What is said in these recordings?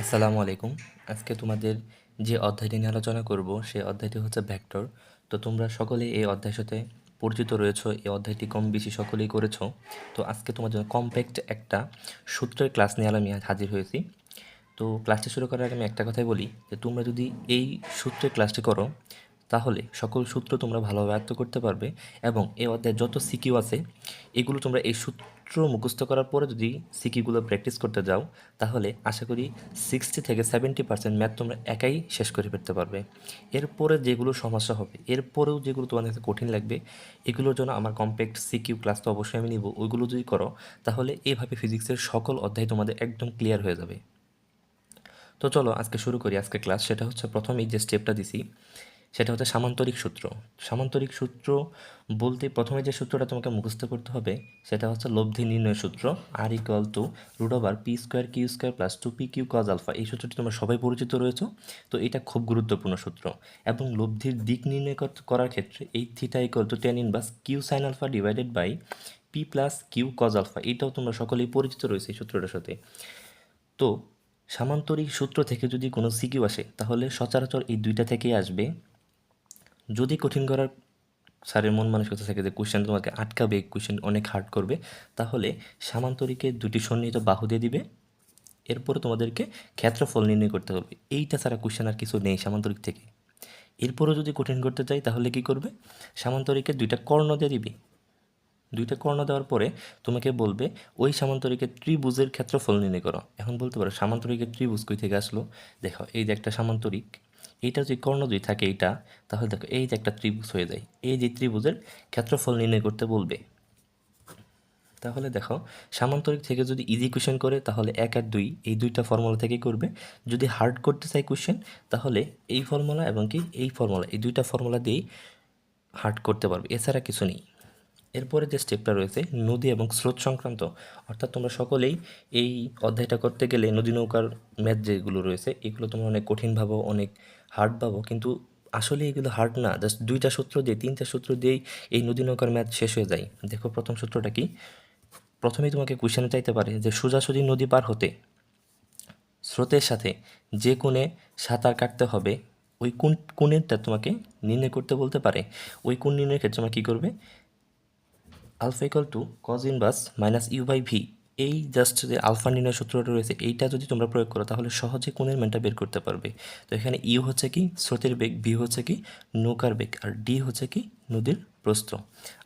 আসসালামু আলাইকুম। আজকে তোমাদের যে অধ্যায়টি নিয়ে আলোচনা করব, সেই অধ্যায়টি হচ্ছে ভেক্টর। তো তোমরা সকলেই এই অধ্যায়ের সাথে পরিচিত রয়েছো, এই অধ্যায়টি কম বেশি সকলেই করেছ। তো আজকে তোমার জন্য কম্প্যাক্ট একটা সূত্রের ক্লাস নিয়ে আমি হাজির হয়েছি। তো ক্লাসটি শুরু করার আগে আমি একটা কথাই বলি, যে তোমরা যদি এই সূত্রের ক্লাসটি করো, তাহলে সকল সূত্র তোমরা ভালোভাবে আয়ত্ত করতে পারবে এবং এই অধ্যায়ে যত সিকিউ আছে এগুলো তোমরা এই সূত্র মুখস্থ করার পরে যদি সিকিগুলো প্র্যাকটিস করতে যাও, তাহলে আশা করি সিক্সটি থেকে সেভেন্টি পার্সেন্ট ম্যাথ তোমরা একাই শেষ করে ফেলতে পারবে। এরপরে যেগুলো সমস্যা হবে, এরপরেও যেগুলো তোমাদের কাছে কঠিন লাগবে, এগুলোর জন্য আমার কমপ্লেক্ট সিকিউ ক্লাস তো অবশ্যই আমি নিব। ওইগুলো যদি করো, তাহলে এভাবে ফিজিক্সের সকল অধ্যায় তোমাদের একদম ক্লিয়ার হয়ে যাবে। তো চলো আজকে শুরু করি আজকে ক্লাস সেটা হচ্ছে প্রথমেই যে স্টেপটা দিছি সেটা হচ্ছে সামান্তরিক সূত্র। সামান্তরিক সূত্র বলতে প্রথমে যে সূত্রটা তোমাকে মুখস্থ করতে হবে, সেটা হচ্ছে লব্ধি নির্ণয় সূত্র R equal to root over P square Q square plus two P Q cos alpha এই সূত্রটি তোমরা সবাই পরিচিত রয়েছে, তো এটা খুব গুরুত্বপূর্ণ সূত্র। এবং লব্ধির দিক নির্ণয় কর- করার ক্ষেত্রে এই theta equal to tan inverse Q sine alpha divided by P plus Q cos alpha এটাও তোমরা সকলেই পরিচিত রয়েছে এই সূত্রটার সাথে। তো সামান্তরিক সূত্র থেকে যদি কোনো সিকিউ আসে, তাহলে সচরাচর এই দুইটা থেকেই আসবে। যদি কঠিন করার স্যারের মন মানুষ মানসিকতা থাকে যে কোশ্চেন তোমাকে আটকাবে কোশ্চেন অনেক হার্ড করবে, তাহলে সামান্তরিকে দুটি সন্নিহিত বাহু দিয়ে দিবে। এরপরে তোমাদেরকে ক্ষেত্রফল নির্ণয় করতে হবে। এইটা ছাড়া কোশ্চেন আর কিছু নেই সামান্তরিক থেকে। এরপরও যদি কঠিন করতে চাই, তাহলে কি করবে? সামান্তরিকে দুইটা কর্ণ দিয়ে দিবে। দুইটা কর্ণ দেওয়ার পরে তোমাকে বলবে, ওই সামান্তরিকের ত্রিভুজের ক্ষেত্রফল নির্ণয় করো। এখন বলতে পারো, সামান্তরিকের ত্রিভুজ কই থেকে আসলো? দেখো, এই যে একটা সামান্তরিক এইটা যদি কর্ণ দুই থাকে এইটা, তাহলে দেখো এই যে একটা ত্রিভুজ হয়ে যায়। এই যে ত্রিভুজের ক্ষেত্রফল নির্ণয় করতে বলবে। তাহলে দেখো, সামান্তরিক থেকে যদি ইজি কোশ্চেন করে, তাহলে এক আর দুই, এই দুইটা ফর্মুলা থেকে করবে। যদি হার্ড করতে চাই কোশ্চেন তাহলে এই ফর্মুলা এবং কি এই ফর্মুলা এই দুইটা ফর্মুলা দিয়েই হার্ড করতে পারবে। এছাড়া কিছু নেই। এরপরে যে স্টেপটা রয়েছে, নদী এবং স্রোত সংক্রান্ত, অর্থাৎ তোমরা সকলেই এই অধ্যায়টা করতে গেলে নদী নৌকার ম্যাথ যেগুলো রয়েছে, এগুলো তোমরা অনেক কঠিন ভাবো, অনেক হার্ড ভাবো, কিন্তু আসলে এগুলো হার্ড না জাস্ট দুইটা সূত্র দিয়ে, তিনটা সূত্র দিয়েই এই নদী নৌকার ম্যাথ শেষ হয়ে যায়। দেখো প্রথম সূত্রটা কি? প্রথমেই তোমাকে কোশ্চেনে চাইতে পারে যে সোজাসুজি নদী পার হতে স্রোতের সাথে যে কোণে সাঁতার কাটতে হবে, ওই কোন, কোণেরটা তোমাকে নির্ণয় করতে বলতে পারে? ওই কোণ নির্ণয়ের ক্ষেত্রে তোমরা কী করবে? Alpha equal to cos inverse minus U by V, এই জাস্ট যে আলফা নির্ণয় সূত্রটা রয়েছে, এইটা যদি তোমরা প্রয়োগ করো, তাহলে সহজে কোণের ম্যানটা বের করতে পারবে। তো এখানে ইউ হচ্ছে কি, স্রোতের বেগ, ভি হচ্ছে কি, নৌকার বেগ, আর ডি হচ্ছে কি, নদীর প্রস্থ।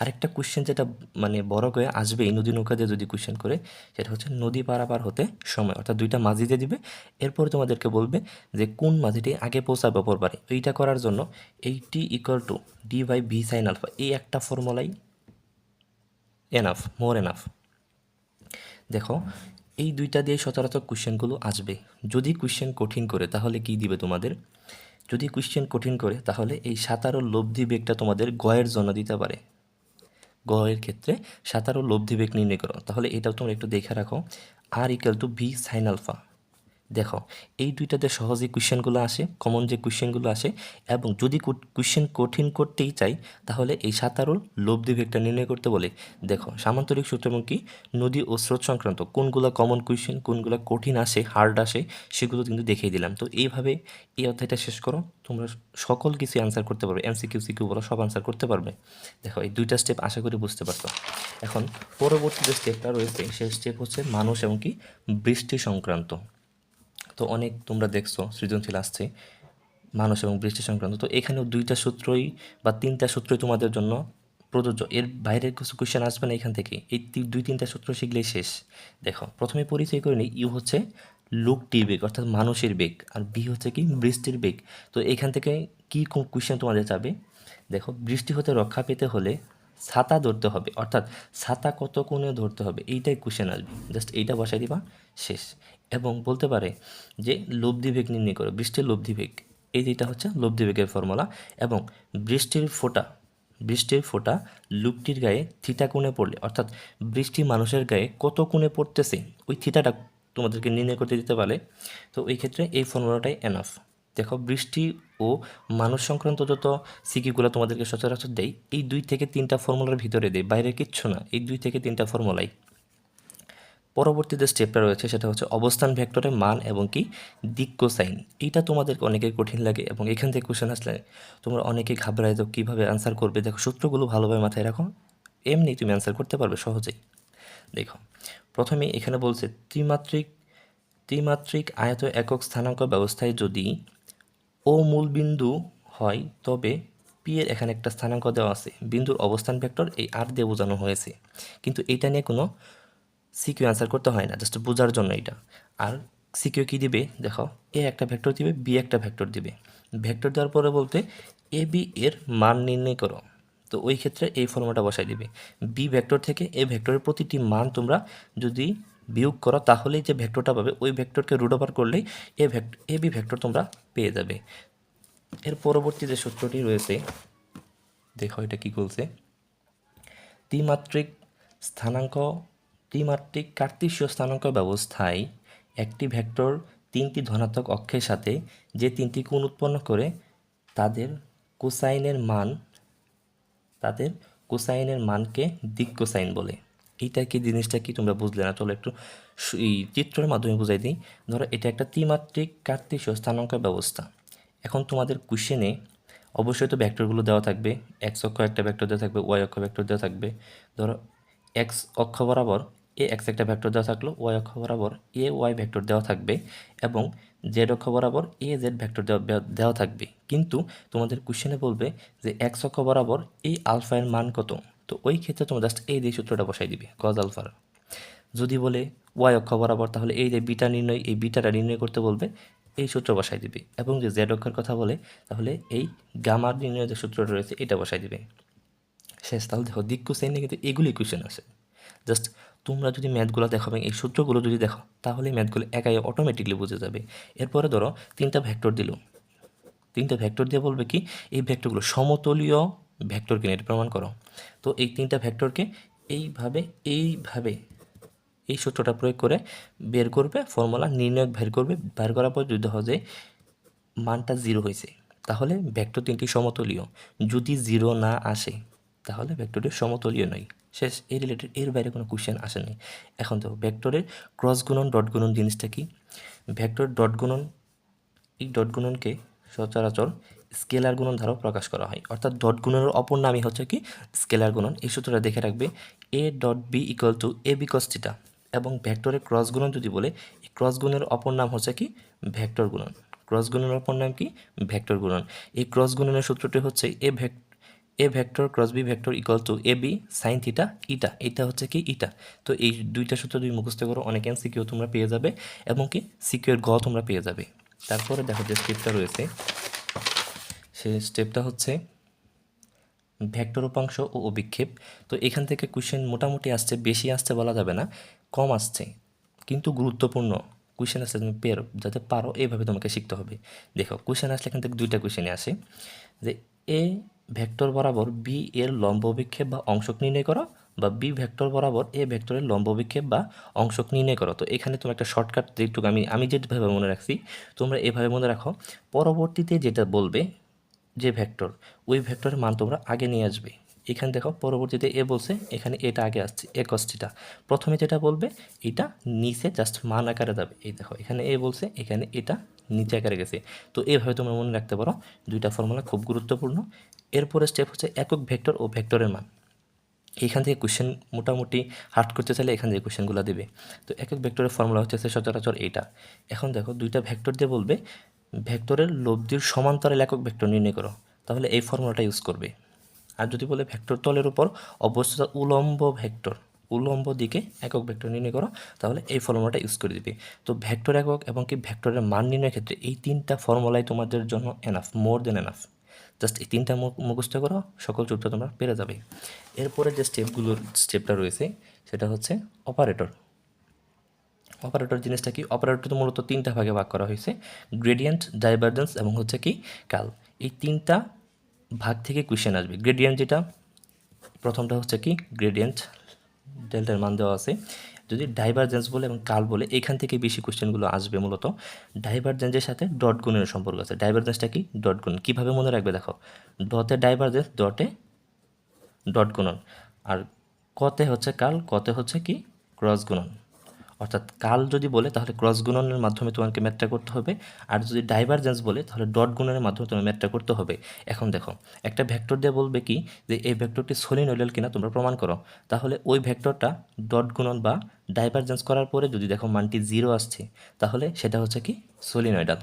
আরেকটা কোশ্চেন যেটা মানে বড় আসবে এই নদী নৌকা দিয়ে যদি কোশ্চেন করে, সেটা হচ্ছে নদী পারাপার হতে সময়, অর্থাৎ দুইটা মাঝি দিয়ে দিবে। এরপরে তোমাদেরকে বলবে যে কোন মাঝিটি আগে পৌঁছাবে অপর পারে। এইটা করার জন্য এইটি equal to D by V sine alpha এই একটা ফর্মুলাই এনাফ মোর এনাফ দেখো, এই দুইটা দিয়ে সচরাচর কোশ্চেনগুলো আসবে। যদি কোশ্চেন কঠিন করে, তাহলে কি দিবে তোমাদের? যদি কোশ্চেন কঠিন করে, তাহলে এই সাঁতার লব্ধি বেগটা তোমাদের গয়ের জন্য দিতে পারে। গয়ের ক্ষেত্রে সাঁতার লব্ধি বেগ নির্ণয় করো। তাহলে এটাও তোমরা একটু দেখে রাখো। R equal to V sine alpha দেখো, এই দুইটাতে সহজে কোশ্চেনগুলো আসে কমন যে কোশ্চেনগুলো আসে, এবং যদি কোশ্চেন কঠিন করতেই চাই, তাহলে এই সাঁতারুল লব্ধি ভেগটা নির্ণয় করতে বলে। দেখো, সামান্তরিক সূত্র এবং কি? নদী ও স্রোত সংক্রান্ত কোনগুলো কমন কোশ্চেন কোনগুলো কঠিন আসে হার্ড আসে, সেগুলো কিন্তু দেখিয়ে দিলাম। তো এইভাবে এই অধ্যায়টা শেষ করো, তোমরা সকল কিছু অ্যান্সার করতে পারবে এমসিকিউ সিকিউ বলো, সব অ্যান্সার করতে পারবে। দেখো, এই দুইটা স্টেপ আশা করি বুঝতে পারছ। এখন পরবর্তী যে স্টেপটা রয়েছে, সেই স্টেপ হচ্ছে মানুষ এবং কি? বৃষ্টি সংক্রান্ত। তো অনেক তোমরা দেখছ, সৃজনশীল আসছে, মানুষ এবং বৃষ্টি সংক্রান্ত। তো এখানেও দুইটা সূত্রই বা তিনটা সূত্রই তোমাদের জন্য প্রযোজ্য। এর বাইরের কিছু কোয়েশ্চেন আসবে না এখান থেকে। এই দুই তিনটা সূত্র শিখলেই শেষ। দেখো, প্রথমে পরিচয় করে নিই ইউ হচ্ছে লোকটির বেগ, অর্থাৎ মানুষের বেগ, আর বি হচ্ছে কি বৃষ্টির বেগ। তো এখান থেকে কী কোয়েশ্চেন তোমাদের যাবে দেখো, বৃষ্টি হতে রক্ষা পেতে হলে ছাতা ধরতে হবে, অর্থাৎ ছাতা কত কোণে ধরতে হবে, এইটাই কোশ্চেন আসবে। জাস্ট এইটা বসাই দিবা, শেষ। এবং বলতে পারে যে লব্ধি বেগ নির্ণয় করো, বৃষ্টির লব্ধি বেগ এই যেটা হচ্ছে লব্ধি বেগের ফর্মুলা এবং বৃষ্টির ফোঁটা বৃষ্টির ফোঁটা লুপটির গায়ে থিটা কোণে পড়লে, অর্থাৎ বৃষ্টি মানুষের গায়ে কত কোণে পড়তেছে, ওই থিটাটা তোমাদেরকে নির্ণয় করতে দিতে পারে। তো এই ক্ষেত্রে এই ফর্মুলাটাই এনাফ দেখো, বৃষ্টি ও মানুষ সংক্রান্ত যত সিকিগুলো তোমাদেরকে সচরাচর দেয় এই দুই থেকে তিনটা ফর্মুলার ভিতরে দেয় বাইরে কিচ্ছু না, এই দুই থেকে তিনটা ফর্মুলাই। পরবর্তী যে স্টেপটা রয়েছে সেটা হচ্ছে অবস্থান ভেক্টরের মান এবং কি দিক কোসাইন এইটা তোমাদেরকে অনেকের কঠিন লাগে এবং এখান থেকে কোশ্চেন আসলে তোমরা অনেকে ঘাবড়ায় যাও কীভাবে অ্যান্সার করবে। দেখো, সূত্রগুলো ভালোভাবে মাথায় রাখো। এমনি তুমি অ্যান্সার করতে পারবে সহজেই। দেখো, প্রথমে এখানে বলছে ত্রিমাত্রিক ত্রিমাত্রিক আয়ত একক স্থানাঙ্ক ব্যবস্থায় যদি ও মূল বিন্দু হয়, তবে পি এর এখানে একটা স্থানাঙ্ক দেওয়া আছে। বিন্দুর অবস্থান ভেক্টর এই আর দিয়ে বোঝানো হয়েছে। কিন্তু এটা নিয়ে কোনো সিকিউ অ্যান্সার করতে হয় না জাস্ট বোঝার জন্য এটা আর সিকিউ কী দিবে? দেখো, এ একটা ভেক্টর দিবে, বি একটা ভেক্টর দিবে। ভেক্টর দেওয়ার পরে বলতে এ, বি এর মান নির্ণয় করো। তো ওই ক্ষেত্রে এই ফর্মুলাটা বসাই দিবে। বি ভেক্টর থেকে এ ভেক্টরের প্রতিটি মান তোমরা যদি বিয়োগ করো, তাহলেই যে ভেক্টরটা পাবে, ওই ভেক্টরকে রুট ওভার করলেই A vector A, B vector তোমরা পেয়ে যাবে। এর পরবর্তী যে সূত্রটি রয়েছে, দেখো এটা কি বলছে। ত্রিমাত্রিক স্থানাঙ্ক ত্রিমাত্রিক কার্তিসীয় স্থানাঙ্ক ব্যবস্থায় একটি ভেক্টর তিনটি ধনাত্মক অক্ষের সাথে যে তিনটি কোণ উৎপন্ন করে, তাদের কোসাইনের মান, তাদের কোসাইনের মানকে দিক কোসাইন বলে। এইটা কি জিনিসটা কি তোমরা বুঝলে না? চলো একটু এই চিত্রের মাধ্যমে বুঝাই দিই। ধরো, এটা একটা ত্রিমাত্রিক কার্তিসীয় স্থানাঙ্ক ব্যবস্থা। এখন তোমাদের কোশ্চেনে অবশ্যই তো ভেক্টরগুলো দেওয়া থাকবে। এক্স অক্ষ একটা ভেক্টর দেওয়া থাকবে ওয়াই অক্ষ ভেক্টর দেওয়া থাকবে। ধরো এক্স অক্ষ বরাবর এ এক্স একটা ভেক্টর দেওয়া থাকল ওয়াই অক্ষ বরাবর এ ওয়াই ভেক্টর দেওয়া থাকবে এবং জেড অক্ষ বরাবর এ জেড ভেক্টর দেওয়া দেওয়া থাকবে। কিন্তু তোমাদের কোশ্চেনে বলবে যে এক্স অক্ষ বরাবর এই আলফা এর মান কত? তো ওই ক্ষেত্রে তোমরা জাস্ট এই দিয়ে সূত্রটা বসাই দিবে কজ আলফার। যদি বলে ওয়াই অক্ষ বরাবর, তাহলে এই যে বিটা নির্ণয়, এই বিটাটা নির্ণয় করতে বলবে, এই সূত্র বসাই দিবে। এবং যে জেড অক্ষের কথা বলে, তাহলে এই গামার নির্ণয়ের যে সূত্রটা রয়েছে, এটা বসাই দিবে। শেষ, তাহলে দেখো, দিক কোসাইনে কিন্তু এগুলি কোয়েশ্চেন আসে। জাস্ট তোমরা যদি ম্যাথগুলো দেখো এবং এই সূত্রগুলো যদি দেখো, তাহলে ম্যাথগুলো একাই অটোমেটিকলি বুঝে যাবে। এরপরে ধরো, তিনটা ভেক্টর দিল। তিনটা ভেক্টর দিয়ে বলবে কি, এই ভেক্টরগুলো সমতলীয় ভেক্টর কিনে, এটা প্রমাণ করো। তো এই তিনটা ভেক্টরকে এইভাবে এইভাবে এই সূত্রটা প্রয়োগ করে বের করবে ফর্মুলা নির্ণয়ক বের করবে। বের করার পর যদি হয় যে মানটা জিরো হয়েছে, তাহলে ভেক্টর তিনটি সমতলীয়। যদি জিরো না আসে তাহলে ভেক্টরের সমতলীয় নয়। শেষ এই রিলেটেড এর বাইরে কোনো কোশ্চেন আসেনি এখন তো ভেক্টরের ক্রস গুণন ডট গুণন জিনিসটা কি? ভেক্টর ডট গুণন, এই ডট গুণনকে সচরাচর স্কেলার গুণন দ্বারাও প্রকাশ করা হয়। অর্থাৎ ডট গুণনের অপর নামই হচ্ছে কি? স্কেলার গুণন। এই সূত্রটা দেখে রাখবে A dot B equal to A B এবং ভেক্টরের ক্রস গুণন যদি বলে, এই ক্রস গুণের অপর নাম হচ্ছে কি? ভেক্টর গুণন। ক্রস গুণনের অপর নাম কি? ভেক্টর গুণন। এই ক্রস গুণনের সূত্রটি হচ্ছে A ভেক A vector cross B vector equal to A B sine theta ইটা এটা হচ্ছে কি ইটা তো এই দুইটা সূত্র দুই মুখস্থ করো, অনেক এমসিকিউ তোমরা পেয়ে যাবে এবং কি সিকিউর গ তোমরা পেয়ে যাবে। তারপরে দেখো যে স্টেপটা রয়েছে সেই স্টেপটা হচ্ছে ভেক্টর উপাংশ ও অভিক্ষেপ। তো এখান থেকে কোশ্চেন মোটামুটি আসছে, বেশি আসছে বলা যাবে না, কম আসছে, কিন্তু গুরুত্বপূর্ণ কোশ্চেন আসছে তুমি পেরো, যাতে পারো, এইভাবে তোমাকে শিখতে হবে। দেখো কোশ্চেন আসলে এখান থেকে দুইটা কোশ্চেনে আসে, যে এ ভেক্টর বরাবর বি এর লম্ব বিক্ষেপ বা অংশক নির্ণয় করো বা বি ভেক্টর বরাবর এ ভেক্টরের লম্ব বিক্ষেপ বা অংশক নির্ণয় করো। তো এখানে তোমার একটা শর্টকাট যেটুকু আমি আমি যেভাবে মনে রাখছি, তোমরা এভাবে মনে রাখো, পরবর্তীতে যেটা বলবে যে ভেক্টর, ওই ভেক্টরের মান তোমরা আগে নিয়ে আসবে। এখানে দেখো পরবর্তীতে এ বলছে, এখানে এটা আগে আসছে এ কস্টিটা প্রথমে যেটা বলবে, এটা নিচে জাস্ট মান আকারে যাবে। এই দেখো, এখানে এ বলছে, এখানে এটা নিচে আকারে গেছে। তো এইভাবে তোমরা মনে রাখতে পারো, দুইটা ফর্মুলা খুব গুরুত্বপূর্ণ। এরপরে স্টেপ হচ্ছে একক ভেক্টর ও ভেক্টরের মান। এইখান থেকে কোশ্চেন মোটামুটি হার্ড করতে চাইলে এখান থেকে কোশ্চেনগুলো দেবে। তো একক ভেক্টরের ফর্মুলা হচ্ছে সচরাচর এইটা। এখন দেখো, দুইটা ভেক্টর দিয়ে বলবে, ভেক্টরের লব্ধির সমান্তরাল একক ভেক্টর নির্ণয় করো। তাহলে এই ফর্মুলাটা ইউজ করবে। আর যদি বলে ভেক্টর তলের উপর অবস্থিত উলম্ব ভেক্টর উলম্ব দিকে একক ভেক্টর নির্ণয় করো, তাহলে এই ফর্মুলাটা ইউজ করে দিবে। তো ভেক্টর একক এবং কি ভেক্টরের মান নির্ণয়ের ক্ষেত্রে এই তিনটা ফর্মুলাই তোমাদের জন্য enough more than enough just এই তিনটা মুখস্থ করো, সকল সূত্র তোমরা পেরে যাবে। এরপরে যে স্টেপগুলোর স্টেপটা রয়েছে, সেটা হচ্ছে অপারেটর অপারেটর জিনিসটা কি? অপারেটর তো মূলত তিনটা ভাগে ভাগ করা হয়েছে গ্রেডিয়েন্ট ডাইভারজেন্স এবং হচ্ছে কি, কাল। এই তিনটা ভাগ থেকে কোয়েশ্চেন আসবে। গ্রেডিয়েন্ট যেটা, প্রথমটা হচ্ছে কি? গ্রেডিয়েন্ট ডেল্টার মান দেওয়া আছে। যদি ডাইভারজেন্স বলে এবং কাল বলে, এখান থেকে বেশি কোশ্চেনগুলো আসবে মূলত। ডাইভারজেন্সের সাথে ডট গুণের সম্পর্ক আছে। ডাইভারজেন্সটা কি? ডট গুণ। কীভাবে মনে রাখবে দেখো? ডতে ডাইভারজেন্স ডটে ডট গুণন। আর কতে হচ্ছে কাল? কতে হচ্ছে কি? ক্রস গুণন। অর্থাৎ কাল যদি বলে, তাহলে ক্রস গুণনের মাধ্যমে তোমাকে ম্যাথটা করতে হবে। আর যদি ডাইভারজেন্স বলে, তাহলে ডট গুণনের মাধ্যমে তোমার ম্যাথটা করতে হবে। এখন দেখো, একটা ভেক্টর দিয়ে বলবে কি যে, এই ভেক্টরটি সলিনয়েডাল কিনা তোমরা প্রমাণ করো। তাহলে ওই ভেক্টরটা ডট গুণন বা ডাইভারজেন্স করার পরে যদি দেখো মানটি জিরো আসছে, তাহলে সেটা হচ্ছে কি সলিনয়েডাল।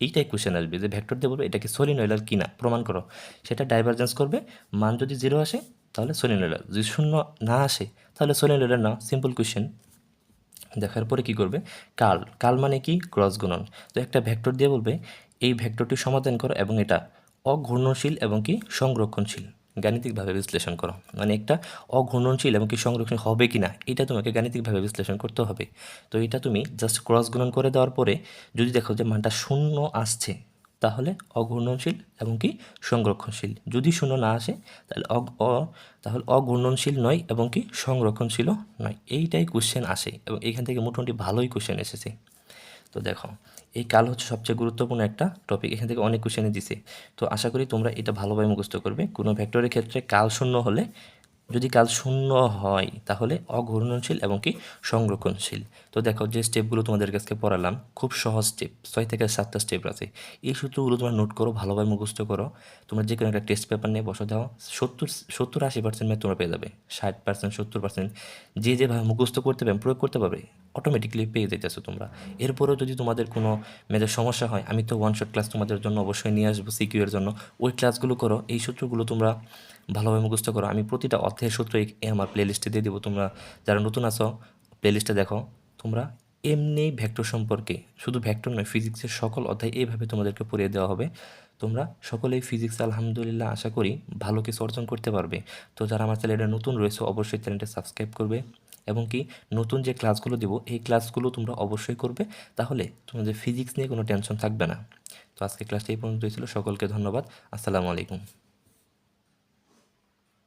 এইটাই কোশ্চেন আসবে যে ভেক্টর দিয়ে বলবে, এটা কি সলিনয়েডাল কিনা, প্রমাণ করো। সেটা ডাইভারজেন্স করবে, মান যদি জিরো আসে, তাহলে সলিনয়েডাল। যদি শূন্য না আসে, তাহলে সলিনয়েডাল না সিম্পল কোশ্চেন দেখার পরে কি করবে? কাল। কাল মানে কি? ক্রস গুণন। তো একটা ভেক্টর দিয়ে বলবে, এই ভেক্টরটি সমাধান করো এবং এটা অঘূর্ণশীল এবং কি সংরক্ষণশীল। গাণিতিকভাবে বিশ্লেষণ করো। মানে একটা অঘূর্ণনশীল এবং কি সংরক্ষণ হবে কি না এটা তোমাকে গাণিতিকভাবে বিশ্লেষণ করতে হবে। তো এটা তুমি জাস্ট ক্রস গুণন করে দেওয়ার পরে যদি দেখো যে মানটা শূন্য আসছে তাহলে অঘূর্ণনশীল এবং কি সংরক্ষণশীল। যদি শূন্য না আসে, তাহলে অ, তাহলে অঘূর্ণনশীল নয় এবং কি সংরক্ষণশীলও নয়। এইটাই কোশ্চেন আসে এবং এখান থেকে মোটামুটি ভালোই কোশ্চেন এসেছে। তো দেখো, এই কাল হচ্ছে সবচেয়ে গুরুত্বপূর্ণ একটা টপিক এখান থেকে অনেক কোশ্চেনে দিছে। তো আশা করি তোমরা এটা ভালোভাবে মুখস্থ করবে। কোনো ভেক্টরের ক্ষেত্রে কাল শূন্য হলে যদি কাল শূন্য হয়, তাহলে অঘূর্ণনশীল এবং কি সংরক্ষণশীল। তো দেখো যে স্টেপগুলো তোমাদের কাছে পড়ালাম, খুব সহজ স্টেপ ছয় থেকে সাতটা স্টেপ আছে। এই সূত্রগুলো তোমরা নোট করো, ভালোভাবে মুখস্থ করো। তোমরা যে কোনো একটা টেস্ট পেপার নিয়ে বসে দাও সত্তর সত্তর আশি পার্সেন্ট তোমরা পেয়ে যাবে। ষাট পার্সেন্ট সত্তর পার্সেন্ট যে যেভাবে মুখস্থ করতে পারবে, প্রয়োগ করতে পারবে। অটোমেটিকলি পেয়ে যেতেছো তোমরা। এরপরেও যদি তোমাদের কোনো মেজর সমস্যা হয়, আমি তো ওয়ান শট ক্লাস তোমাদের জন্য অবশ্যই নিয়ে আসব সিকিউ এর জন্য। ওই ক্লাসগুলো করো, এই সূত্রগুলো তোমরা ভালোভাবে মুখস্থ করো। আমি প্রতিটা অধ্যায়ের সূত্র আমার প্লেলিস্টে দিয়ে দেবো। তোমরা যারা নতুন আছো প্লেলিস্টে দেখো, তোমরা এমনি ভেক্টর সম্পর্কে, শুধু ভেক্টর নয় ফিজিক্সের সকল অধ্যায় এইভাবে তোমাদেরকে পড়িয়ে দেওয়া হবে। তোমরা সকলেই ফিজিক্স আলহামদুলিল্লাহ আশা করি ভালো কিছু অর্জন করতে পারবে। তো যারা আমার চ্যানেলটা নতুন রয়েছে, অবশ্যই চ্যানেলটা সাবস্ক্রাইব করবে। এবং কি নতুন যে ক্লাসগুলো দেবো, এই ক্লাসগুলো তোমরা অবশ্যই করবে। তাহলে তোমাদের ফিজিক্স নিয়ে কোনো টেনশন থাকবে না। তো আজকে ক্লাসটা এই পর্যন্তই ছিল। সকলকে ধন্যবাদ। আসসালামু আলাইকুম।